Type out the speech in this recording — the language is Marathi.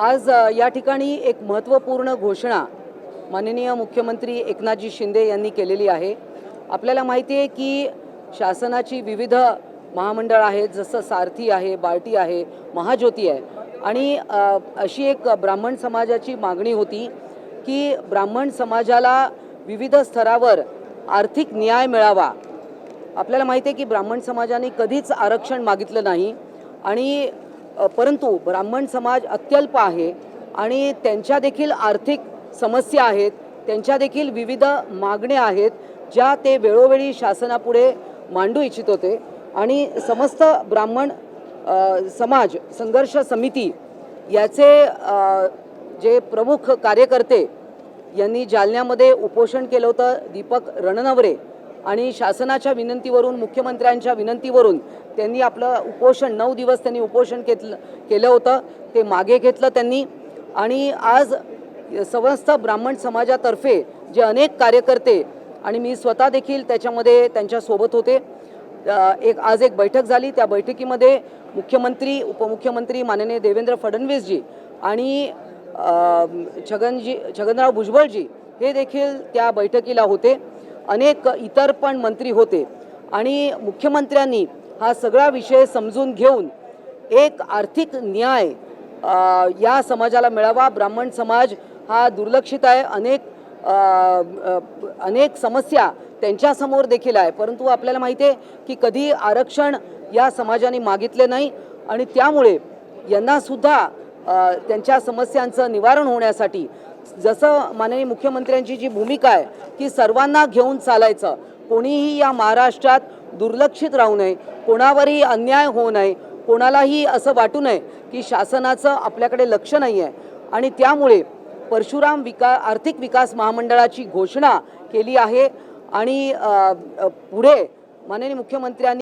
आज या ठिकाणी एक महत्त्वपूर्ण घोषणा माननीय मुख्यमंत्री एकनाथजी शिंदे यांनी केलेली आहे. आपल्याला माहिती आहे की शासनाची विविध महामंडळ आहेत जसं सारथी आहे बार्टी आहे महाज्योती आहे. आणि अशी एक ब्राह्मण समाजाची मागणी होती की ब्राह्मण समाजाला विविध स्तरावर आर्थिक न्याय मिळावा. आपल्याला माहिती आहे की ब्राह्मण समाजाने कधीच आरक्षण मागितलं नाही आणि परंतु ब्राह्मण समाज अत्यल्प आहे आणि त्यांच्या देखील आर्थिक समस्या आहेत त्यांच्या देखील विविध मागण्या आहेत ज्या ते वेळोवेळी शासनापुढे मांडू इच्छित होते. आणि समस्त ब्राह्मण समाज संघर्ष समिती याचे जे प्रमुख कार्यकर्ते यांनी जालन्यामध्ये उपोषण केलं होतं दीपक रणनवरे. आणि शासनाच्या विनंतीवरून मुख्यमंत्र्यांच्या विनंतीवरून त्यांनी आपलं उपोषण नऊ दिवस त्यांनी उपोषण घेतलं केलं होतं. ते मागे घेतलं त्यांनी. आणि आज समस्त ब्राह्मण समाजातर्फे जे अनेक कार्यकर्ते आणि मी स्वतः देखील त्याच्यामध्ये त्यांच्यासोबत होते. एक आज एक बैठक झाली. त्या बैठकीमध्ये मुख्यमंत्री उपमुख्यमंत्री माननीय देवेंद्र फडणवीसजी आणि छगनजी छगनराव भुजबळजी हे देखील त्या बैठकीला होते. अनेक इतर पण मंत्री होते. आणि मुख्यमंत्र्यांनी हा सगळा विषय समजून घेऊन एक आर्थिक न्याय या समाजाला मिळावा. ब्राह्मण समाज हा दुर्लक्षित आहे. अनेक अनेक समस्या त्यांच्यासमोर देखील आहे. परंतु आपल्याला माहिती आहे की कधी आरक्षण या समाजाने मागितले नाही आणि त्यामुळे यांनासुद्धा त्यांच्या समस्यांचं निवारण होण्यासाठी जसं माननीय मुख्यमंत्र्यांची जी भूमिका आहे की सर्वांना घेऊन चालायचं. कोणीही या महाराष्ट्रात दुर्लक्षित राहू नये कोणावरही अन्याय होऊ नये कोणालाही असं वाटू नये की शासनाचं आपल्याकडे लक्ष नाही आहे आणि त्यामुळे परशुराम विका आर्थिक विकास महामंडळाची घोषणा केली आहे. आणि पुढे माननीय मुख्यमंत्र्यांनी